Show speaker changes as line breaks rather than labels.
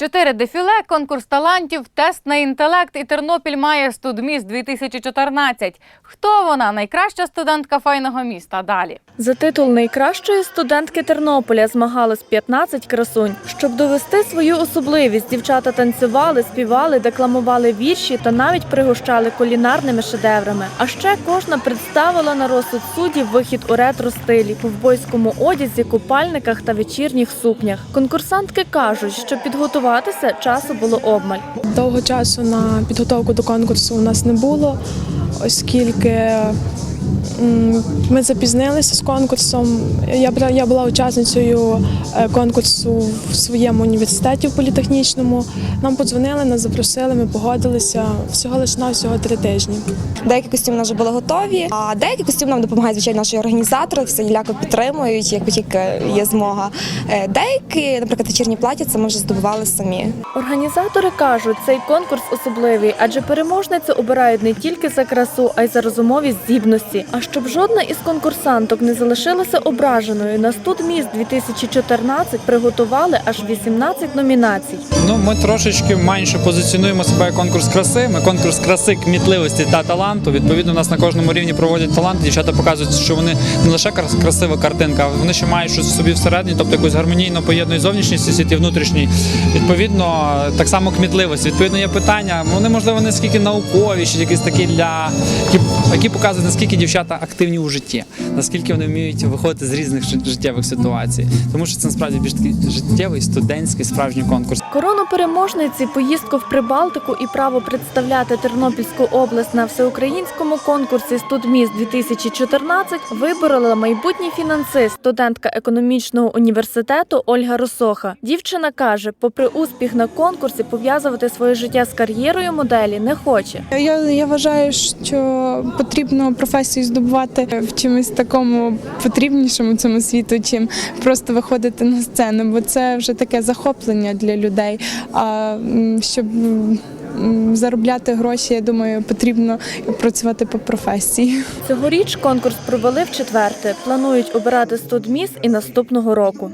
Чотири дефіле, конкурс талантів, тест на інтелект і Тернопіль має студміст 2014. Хто вона? Найкраща студентка файного міста. Далі.
За титул найкращої студентки Тернополя змагались 15 красунь. Щоб довести свою особливість, дівчата танцювали, співали, декламували вірші та навіть пригощали кулінарними шедеврами. А ще кожна представила на розсуд суддів вихід у ретро стилі, ковбойському одязі, купальниках та вечірніх сукнях. Конкурсантки кажуть, що підготуватися часу було обмаль.
Довго часу на підготовку до конкурсу у нас не було, оскільки ми запізнилися з конкурсом. Я, я була учасницею е, конкурсу в своєму університеті в політехнічному. Нам подзвонили, нас запросили, ми погодилися всього лише на всього три тижні.
Деякі костюми вже були готові, а деякі костюми нам допомагають звичайно наші організатори, всіляко підтримують, як тільки є змога. Е, Деякі, наприклад, вечірні плаття, це ми вже здобували самі.
Організатори кажуть, цей конкурс особливий, адже переможницю обирають не тільки за красу, а й за розумові здібності. А щоб жодна із конкурсанток не залишилася ображеною, на студміст 2014 приготували аж 18 номінацій.
Ну, ми трошечки менше позиціонуємо себе як конкурс краси. Ми конкурс краси, кмітливості та таланту. Відповідно, у нас на кожному рівні проводять талант. Дівчата показують, що вони не лише крас- красива картинка, а вони ще мають щось собі всередині, тобто якусь гармонійно поєднують зовнішній світ і внутрішній. Відповідно, так само кмітливість. Відповідно, є питання. Вони можливо не скільки наукові, чи якісь такі для які показують наскільки дівчата активні у житті, наскільки вони вміють виходити з різних життєвих ситуацій. Тому що це насправді більш такий життєвий, студентський, справжній конкурс.
Корону переможниці, поїздку в Прибалтику і право представляти Тернопільську область на всеукраїнському конкурсі «Студміст 2014 виборола майбутній фінансист, студентка економічного університету Ольга Росоха. Дівчина каже, попри успіх на конкурсі, пов'язувати своє життя з кар'єрою моделі не хоче.
Я, я вважаю, що потрібно професію здобувати в чимось такому потрібнішому цьому світу, чим просто виходити на сцену, бо це вже таке захоплення для людей. А щоб заробляти гроші, я думаю, потрібно працювати по професії.
Цьогоріч конкурс провели в четверте. Планують обирати студміст і наступного року.